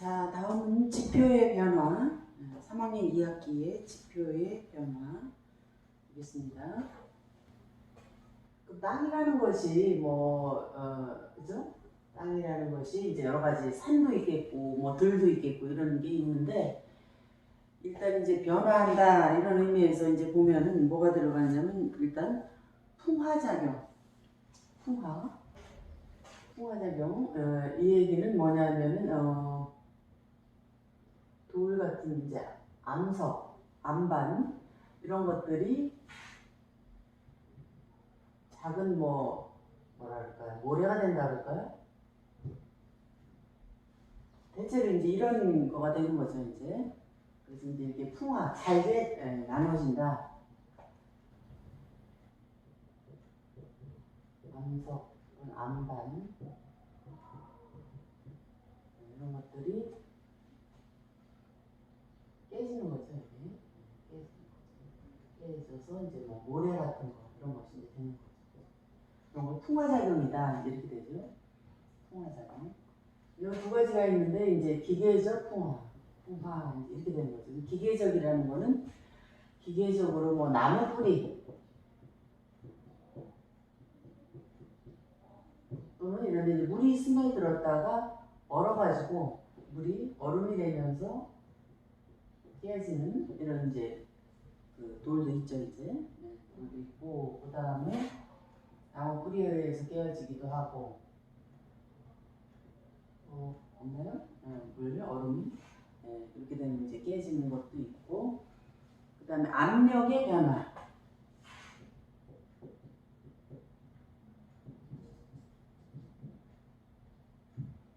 자, 다음은 지표의 변화. 3학년 2학기의 지표의 변화. 보겠습니다. 그 땅이라는 것이 뭐, 어, 그죠? 땅이라는 것이 이제 여러 가지 산도 있겠고, 뭐 들도 있겠고, 이런 게 있는데, 일단 이제 변화한다, 이런 의미에서 이제 보면은 뭐가 들어가냐면, 일단 풍화작용. 풍화. 풍화작용. 어, 이 얘기는 뭐냐면은, 어, 돌 같은 이제 암석, 암반 이런 것들이 작은 뭐 뭐랄까요 모래가 된다 그럴까요? 대체로 이제 이런 거가 되는 거죠 이제 그래서 이제 이렇게 풍화 잘게 에, 나눠진다. 암석, 암반 이런 것들이 깨지는 거죠, 이게. 깨져서 이제 뭐 모래 같은 거 이런 것이 되는 거죠. 그런 거 풍화작용이다 이렇게 되죠. 풍화작용. 이두 가지가 있는데 이제 기계적 풍화, 풍화 이렇게 되는 거죠. 이 기계적이라는 거는 기계적으로 뭐 나무 뿌리 또는 이런 데 물이 스며들었다가 얼어가지고 물이 얼음이 되면서 깨지는 이런 이제 그 돌도 있죠 이제? 네, 돌도 있고 그 다음에 나무 뿌리에 의해서 깨어지기도 하고. 또 없나요? 네, 물 얼음이? 네, 이렇게 되면 이제 깨지는 것도 있고. 그 다음에 압력의 변화.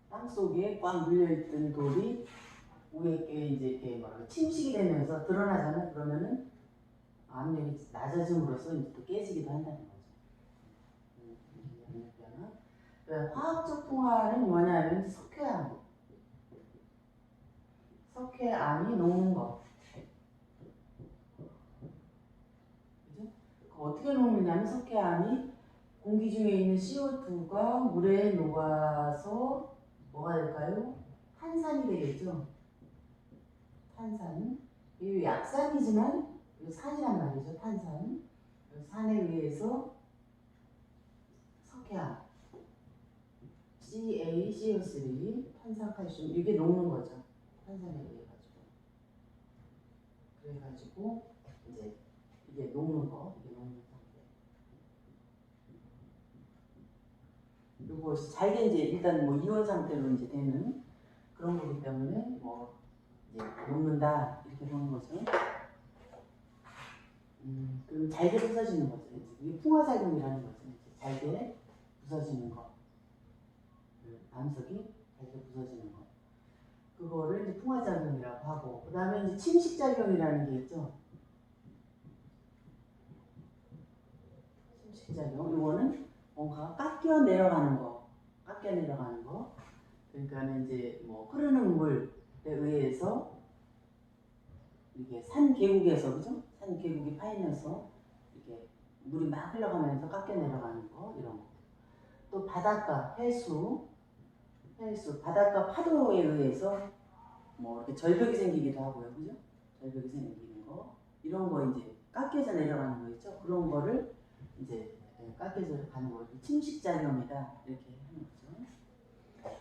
땅 속에 꽉 물려있던 돌이 위에 게 이제 이렇게 뭐랄까 침식이 되면서 드러나잖아요. 그러면은 압력이 낮아짐으로써 이제 또 깨지기도 한다는 거죠. 음, 압력 변화. 그러니까 화학적 풍화는 뭐냐면 석회암. 석회암이 녹는 거. 그죠? 그 어떻게 녹느냐면 석회암이 공기 중에 있는 CO2가 물에 녹아서 뭐가 될까요? 탄산이 되겠죠. 탄산. 이 약산이지만 이 산이란 말이죠. 탄산. 이 산에 의해서 석회암, CaCO3, 탄산칼슘 이게 녹는 거죠. 탄산에 의해 가지고. 그래 가지고 이제 이게 녹는 거, 이게 녹는 상태. 이것이 잘게 이제 일단 뭐 이온 상태로 이제 되는 그런 거기 때문에 뭐 이제 녹는다 이렇게 보는 거죠. 음, 그럼 잘게 부서지는 거죠. 이게 풍화작용이라는 거죠. 잘게 부서지는 거. 그 암석이 잘게 부서지는 거. 그거를 이제 풍화작용이라고 하고, 그 다음에 이제 침식작용이라는 게 있죠. 침식작용. 이거는 뭔가 깎여 내려가는 거. 깎여 내려가는 거. 그러니까 이제 뭐 흐르는 물에 의해서 이게 산 계곡에서 그죠? 산 계곡이 파이면서 이렇게 물이 막 흘러가면서 깎여 내려가는 거 이런 거. 또 바닷가 해수 해수 바닷가 파도에 의해서 뭐 이렇게 절벽이 생기기도 하고요, 그죠? 절벽이 생기는 거 이런 거 이제 깎여서 내려가는 거 있죠? 그런 거를 이제 깎여서 가는 거 침식작용이다 이렇게 하는 거죠.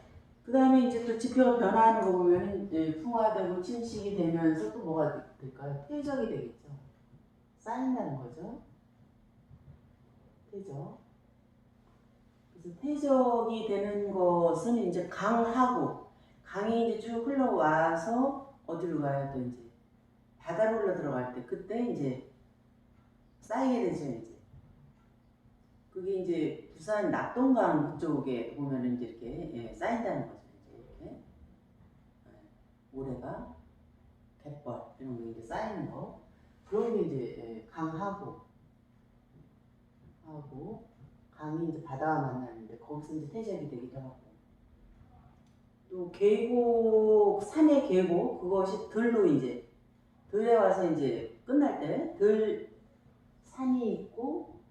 그 다음에 이제 또 지표가 변화하는 거 보면 이제 풍화되고 침식이 되면서 또 뭐가 될까요? 퇴적이 되겠죠. 쌓인다는 거죠. 퇴적. 그래서 퇴적이 되는 것은 이제 강하고 강이 이제 쭉 흘러와서 어디로 가야 또 이제 바다로 흘러 들어갈 때 그때 이제 쌓이게 되죠 이제. 그게 이제 부산 낙동강 그쪽에 보면은 이제 이렇게 예, 쌓인다는 거죠. 이제 이렇게 예, 모래가 갯벌 이런 거 이제 쌓이는 거 그런 게 이제 예, 강하고 하고 강이 이제 바다와 만나는데 거기서 이제 퇴적이 되기도 하고 또 계곡 산의 계곡 그것이 들로 이제 들에 와서 이제 끝날 때 들 산이 있고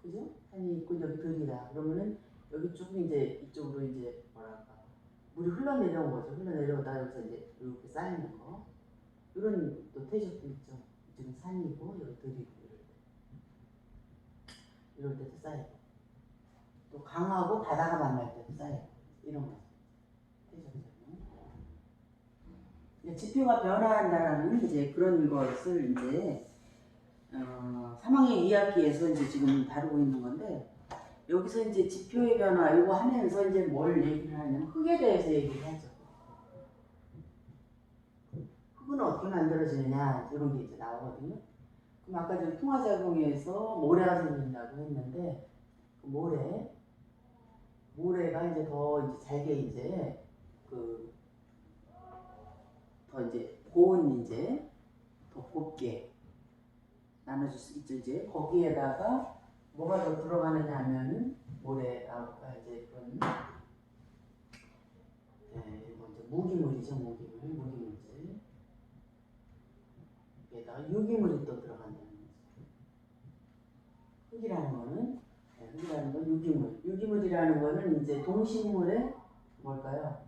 그죠? 산이 있고 여기 들이다. 그러면은 여기 조금 이제 이쪽으로 이제 뭐랄까 물이 흘러내려온 거죠. 흘러내려오다 여기서 이제 이렇게 쌓이는 거. 이런 또 태적도 있죠. 지금 산이고 여기 들이고 이럴 때도 쌓이고. 또 강하고 바다가 만날 때도 쌓이고. 이런 거. 지표가 변화한다라는 이제 그런 것을 이제 어, 3학년 2학기에서 이제 지금 다루고 있는 건데 여기서 이제 지표의 변화 이거 하면서 이제 뭘 얘기를 하냐면 흙에 대해서 얘기를 하죠. 흙은 어떻게 만들어지느냐 이런 게 이제 나오거든요. 그럼 아까 저 통화작용에서 모래가 생긴다고 했는데 그 모래 모래가 이제 더 이제 잘게 이제 그 더 이제 고운 이제 더 곱게 나눠줄 수 있죠. 이제 거기에다가 뭐가 더 들어가느냐 하면은 모래가 이제 그런 네, 이제 무기물이죠 무기물. 무기물질 여기에다가 유기물이 또 들어간다는 거죠 흙이라는 거는 네, 흙이라는 건 유기물 유기물이라는 거는 이제 동식물의 뭘까요?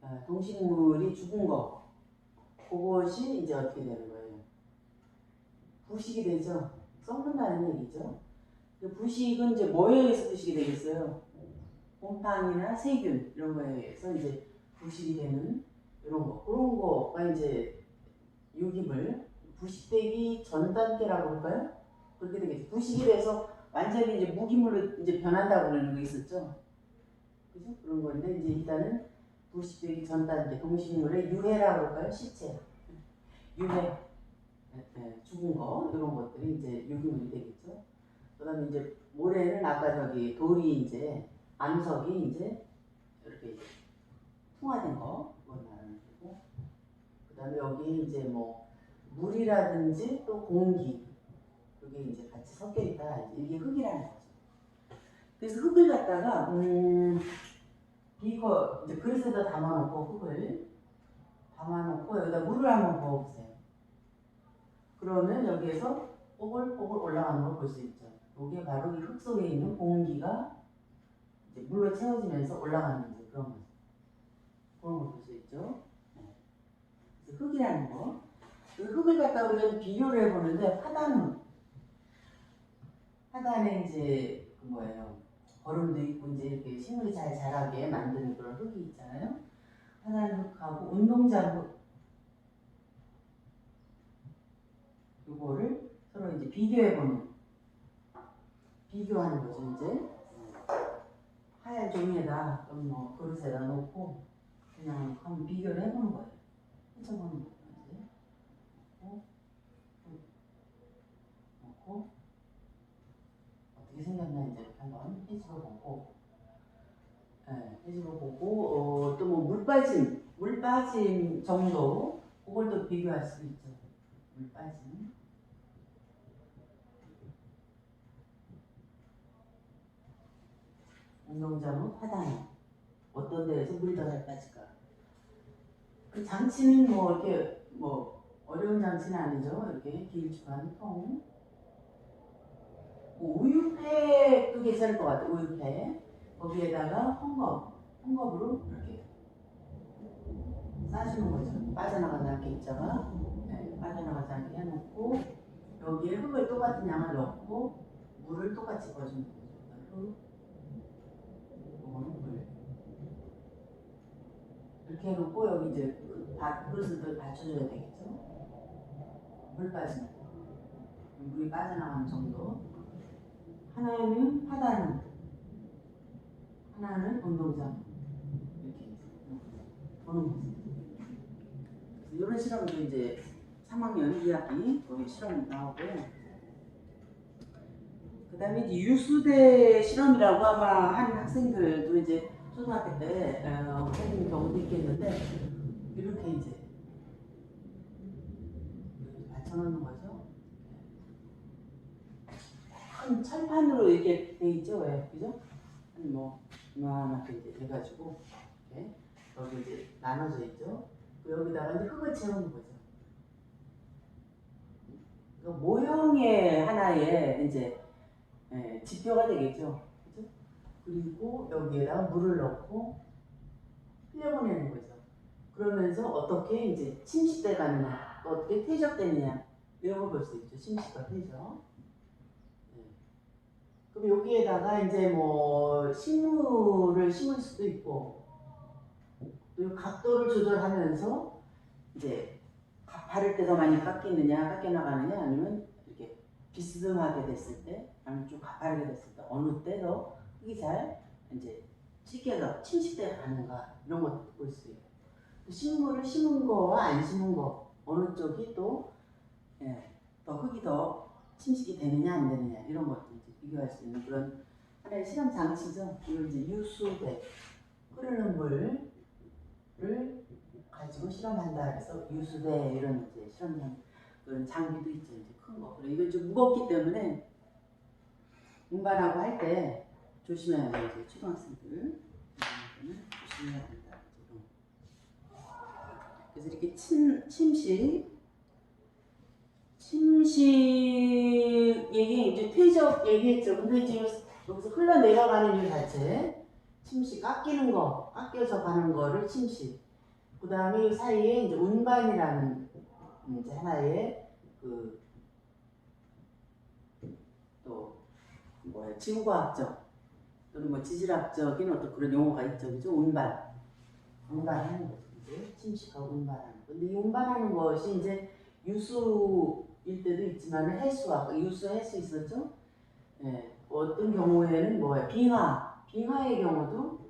아, 동식물이 죽은 거 그것이 이제 어떻게 되는 거예요? 부식이 되죠. 썩는다는 얘기죠. 그 부식은 이제 뭐에 의해서 부식이 되겠어요? 곰팡이나 세균 이런 거에 의해서 이제 부식이 되는 이런 거 그런 거가 이제 부식되기 전 단계라고 할까요? 그렇게 되겠죠. 부식이 돼서 완전히 이제 무기물로 이제 변한다고 그러는 거 있었죠. 그죠? 그런 건데 이제 일단은 부식되기 전 단계 동식물의 유해라고 할까요? 시체 유해 예, 예, 죽은 거 이런 것들이 이제 유기물이 되겠죠. 그다음에 이제 모래는 아까 저기 돌이 이제 암석이 이제 이렇게 풍화된 거 그걸 말하는 거고. 그다음에 여기 이제 뭐 물이라든지 또 공기 이게 이제 같이 섞여 있다. 이게 흙이라는 거죠. 그래서 흙을 갖다가 음 이거 이제 그릇에다 담아놓고 흙을 담아놓고 여기다 물을 한번 부어보세요. 그러면 여기에서 뽀글뽀글 올라가는 걸 볼 수 있죠. 이게 바로 이 흙 속에 있는 공기가 이제 물로 채워지면서 올라가는 거죠. 그런 걸 볼 수 있죠. 네. 흙이라는 거. 이 흙을 갖다 우리가 비교를 해보는데 화단은 화단에 이제 그 뭐예요. 거름도 있고 이제 이렇게 식물이 잘 자라게 만드는 그런 흙이 있잖아요. 화단 흙하고 운동장 흙 요거를 서로 이제 비교해보는 비교하는 거죠 이제 하얀 종이에다 또뭐 그릇에다 놓고 그냥 한번 비교를 해보는 거예요 해쳐보는 거예요 이제 놓고 놓고 어떻게 생겼나 이제 해집어 보고 네, 해집어 보고 어, 또 뭐 물 빠짐 물 빠짐 정도 그걸 또 비교할 수 있죠 물 빠짐 운동장은 화단에 어떤 데에서 물이 더 잘 빠질까? 그 장치는 뭐 이렇게 뭐 어려운 장치는 아니죠. 이렇게 길쭉한 통. 뭐 우유팩도 괜찮을 것 같아요. 우유팩. 거기에다가 헝겊, 헝겊으로 이렇게 싸주는 거죠. 빠져나가지 않게 입자가 네, 빠져나가지 않게 해놓고 여기에 흙을 똑같은 양을 넣고 물을 똑같이 부어주는 거죠. 이렇게 해놓고 여기 이제 그밥 그릇을 또 받쳐줘야 되겠죠. 물 빠지는 거. 물이 빠져나가는 정도. 하나는 화단, 하나는 운동장. 이렇게 보는 거죠. 이런 실험도 이제 3학년 2학기 거기 실험 나오고요. 그다음에 이제 유수대 실험이라고 아마 한 학생들도 이제 초등학교 때 어, 해본 경우도 있겠는데 이렇게 이제 받쳐놓는 거죠. 큰 철판으로 이렇게 돼 있죠, 왜 그죠? 한뭐 이만하게 이제 돼가지고 이렇게 여기 이제 나눠져 있죠. 그 여기다가 이제 흙을 채우는 거죠. 그 모형의 하나의 이제 예, 지표가 되겠죠. 그죠? 그리고 여기에다가 물을 넣고 흘려보내는 거죠. 그러면서 어떻게 이제 침식돼 가느냐, 또 어떻게 퇴적되느냐 이런 걸볼수 있죠. 침식과 퇴적. 네. 그럼 여기에다가 이제 뭐 식물을 심을 수도 있고 그리고 각도를 조절하면서 이제 가- 바를 때 더 많이 깎이느냐, 깎여 나가느냐 아니면 이렇게 비스듬하게 됐을 때 아니면 좀 가파르게 됐을 때 어느 때 더 흙이 잘 이제 씻겨서 침식돼 가는가 이런 것도 볼 수 있고 또 식물을 심은 거와 안 심은 거 어느 쪽이 또 예, 더 흙이 더 침식이 되느냐 안 되느냐 이런 이제 비교할 수 있는 그런 하나의 실험 장치죠. 이걸 이제 유수대 흐르는 물을 가지고 실험한다 그래서 유수대 이런 이제 실험 장 그런 장비도 있죠. 이제 큰 거. 그리고 이건 좀 무겁기 때문에 운반하고 할 때 조심해야 돼요. 이제 초등학생들 조심해야 된다. 그래서 이렇게 침 침식 침식 얘기 이제 퇴적 얘기했죠. 근데 지금 여기서 흘러내려가는 이 자체 침식 깎이는 거 깎여서 가는 거를 침식. 그 다음에 이 사이에 이제 운반이라는 이제 하나의 그 또 뭐야 지구과학적 또는 뭐 지질학적인 어떤 그런 용어가 있죠, 그죠? 운반, 운반하는 거죠, 침식하고 운반하는 거. 근데 이 운반하는 것이 이제 유수 일 때도 있지만 해수학, 유수 해수 있었죠? 예, 어떤 경우에는 뭐야 빙하, 빙하의 경우도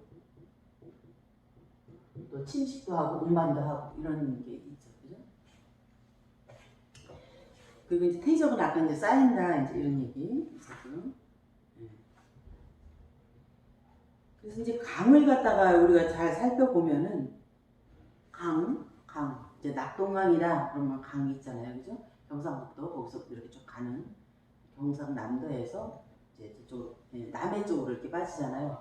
또 침식도 하고 운반도 하고 이런 게 있죠, 그죠? 그리고 이제 퇴적은 아까 이제 쌓인다 이제 이런 얘기 있었고요. 예. 그래서 이제 강을 갖다가 우리가 잘 살펴보면은 강, 강 이제 낙동강이라 그러면 강이 있잖아요, 그죠? 경상북도 거기서 이렇게 쭉 가는 경상남도에서 이제 저쪽 예, 남해 쪽으로 이렇게 빠지잖아요.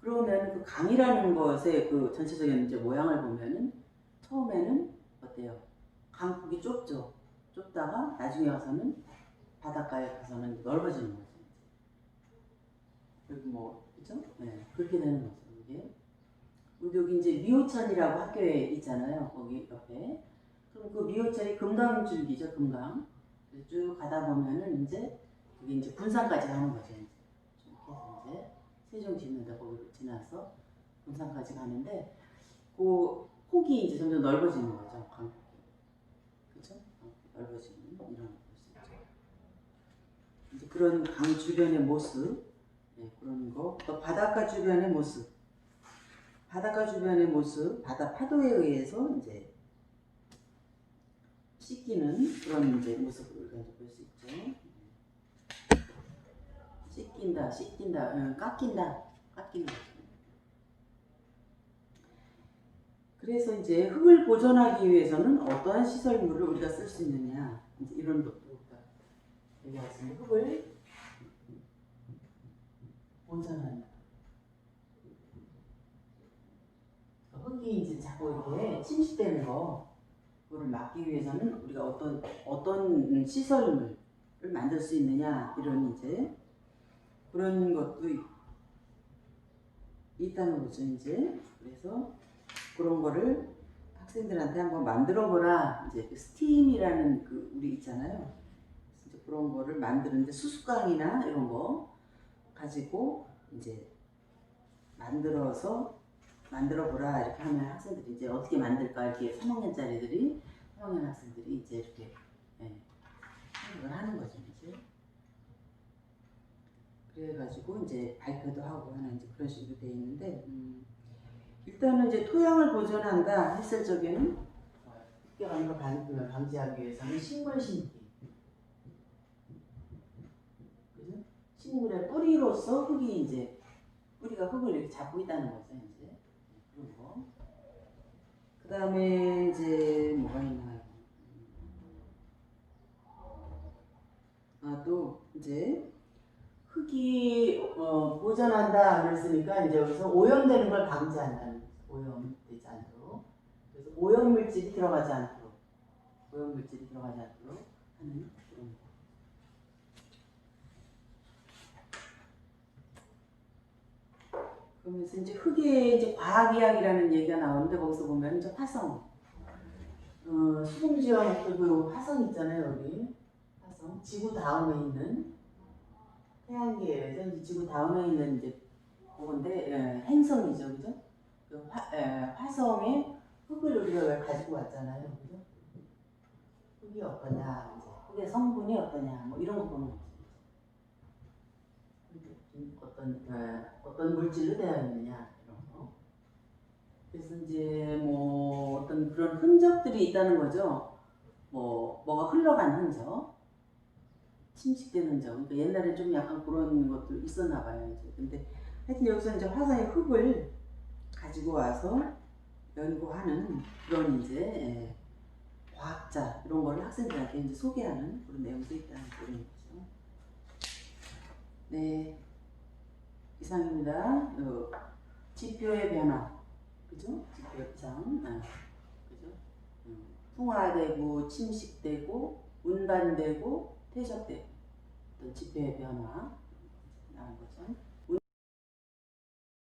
그러면 그 강이라는 것의 그 전체적인 이제 모양을 보면은 처음에는 어때요? 강폭이 좁죠. 좁다가 나중에 와서는 바닷가에 가서는 넓어지는 거죠. 그리고 뭐 그죠? 네 그렇게 되는 거죠. 이게 우리 여기 이제 미호천이라고 학교에 있잖아요. 거기 옆에 그럼 그 미호천이 금강줄기죠. 금강 쭉 가다 보면은 이제 그게 이제 군산까지 가는 거죠. 이제 쭉 해서 이제 세종 짓는데 거기로 지나서 군산까지 가는데 그 폭이 이제 점점 넓어지는 거죠. 강폭이 그죠? 넓어지는 이런 걸 볼 수 있죠. 이제 그런 강 주변의 모습, 네, 그런 거, 또 바닷가 주변의 모습, 바닷가 주변의 모습, 바다 파도에 의해서 이제 씻기는 그런 이제 모습을 이제 볼수 있죠. 씻긴다, 씻긴다, 응, 깎인다, 깎인다. 그래서 이제 흙을 보존하기 위해서는 어떠한 시설물을 우리가 쓸 수 있느냐 이런 것도 우리가 얘기하겠습니다. 흙을 보존하는 흙이 이제 자꾸 이렇게 침식되는 거 그거를 막기 위해서는 우리가 어떤 어떤 시설물을 만들 수 있느냐 이런 이제 그런 것도 있- 있다는 거죠 이제. 그래서 그런 거를 학생들한테 한번 만들어 보라. 이제 그 스팀이라는 그 우리 있잖아요. 이제 그런 거를 만드는데 수수깡이나 이런 거 가지고 이제 만들어서 만들어 보라 이렇게 하면 학생들이 이제 어떻게 만들까 이렇게 3학년짜리들이 3학년 학생들이 이제 이렇게 예, 생각을 하는 거죠 이제 그래가지고 이제 발표도 하고 하는 이제 그런 식으로 돼 있는데 음, 일단은 이제 토양을 보존한다 했을 적에는 습격하는 걸 방- 방지하기 위해서는 식물 심기? 식물의 뿌리로서 흙이 이제 뿌리가 흙을 이렇게 잡고 있다는 거죠 이제. 그 다음에 이제 뭐가 있나요? 아 또 이제 흙이 어, 보존한다 그랬으니까 이제 여기서 오염되는 걸 방지한다는. 오염되지 않도록. 그래서 오염 물질이 들어가지 않도록 오염 물질이 들어가지 않도록 하는 그런 거. 그러면서 이제 흙의 이제 과학이야기라는 얘기가 나오는데 거기서 보면 이제 화성, 어, 수금지와 그리고 화성 있잖아요 여기 화성 지구 다음에 있는 태양계에서 이제 지구 다음에 있는 이제 그건데 예, 행성이죠, 그죠? 그 화, 예, 화성에 흙을 우리가 왜 가지고 왔잖아요, 그죠? 흙이 어떠냐, 흙의 성분이 어떠냐, 뭐 이런 거 보는 거죠. 어떤 예, 어떤 물질로 되어 있느냐 이런 거. 그래서 이제 뭐 어떤 그런 흔적들이 있다는 거죠. 뭐 뭐가 흘러간 흔적, 침식된 흔적. 그러니까 옛날에 좀 약간 그런 것도 있었나 봐요. 이제 근데 하여튼 여기서 이제 화성의 흙을 가지고 와서 연구하는 그런 이제 예, 과학자 이런 거를 학생들한테 이제 소개하는 그런 내용도 있다는 그런 거죠. 네, 이상입니다. 어, 지표의 변화, 그죠? 지표 이상, 아, 그죠? 음, 풍화되고 침식되고 운반되고 퇴적되고 어떤 지표의 변화 나온 거죠.